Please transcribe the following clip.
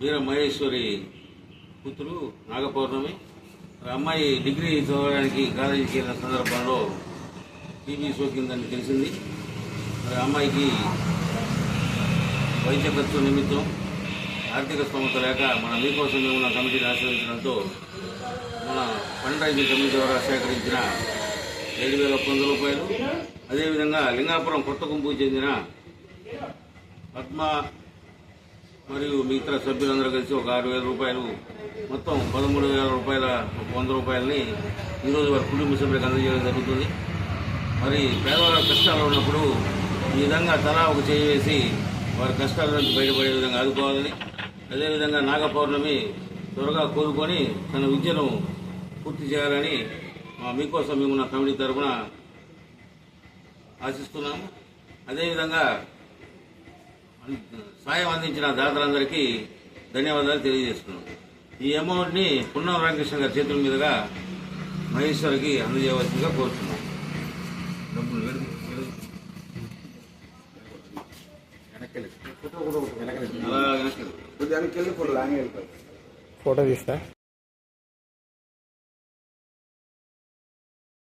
వీర మహేశ్వరి కూతురు నాగపౌర్ణమి. అమ్మాయి డిగ్రీ చదవడానికి కాలేజీకి వెళ్ళిన సందర్భంలో టీబీ సోకిందని తెలిసింది. మరి అమ్మాయికి వైద్య ఖర్చు నిమిత్తం ఆర్థిక సంస్థ లేక మన మీకోసం ఉన్న కమిటీని ఆశ్రయించడంతో మన ఫండ్ కమిటీ ద్వారా సేకరించిన ఏడు వేల ఒక్క వందల రూపాయలు. అదేవిధంగా లింగాపురం కొత్త గుంపుకు చెందిన పద్మ మరియు మిగతా సభ్యులందరూ కలిసి ఒక ఆరు వేల రూపాయలు మొత్తం పదమూడు వేల రూపాయల వంద రూపాయలని ఈరోజు వారి కుటుంబ సభ్యులకు అందజేయడం జరుగుతుంది. మరి పేదవాళ్ళ కష్టాలు ఉన్నప్పుడు ఈ విధంగా తలా ఒక చేయి వేసి వారి కష్టాల నుంచి బయటపడే విధంగా ఆదుకోవాలని అదేవిధంగా నాగపౌర్ణమి త్వరగా కోరుకొని తన విద్యను పూర్తి చేయాలని మీకోసం మేము నా కమిటీ తరఫున ఆశిస్తున్నాము. అదేవిధంగా సాయం అందించిన దాతలందరికీ ధన్యవాదాలు తెలియజేస్తున్నాం. ఈ అమౌంట్ని పున్నం రామకృష్ణ గారి చేతుల మీదుగా మహేశ్వరికి అందజేయవలసిందిగా కోరుతున్నాం. ఫోటో తీస్తా.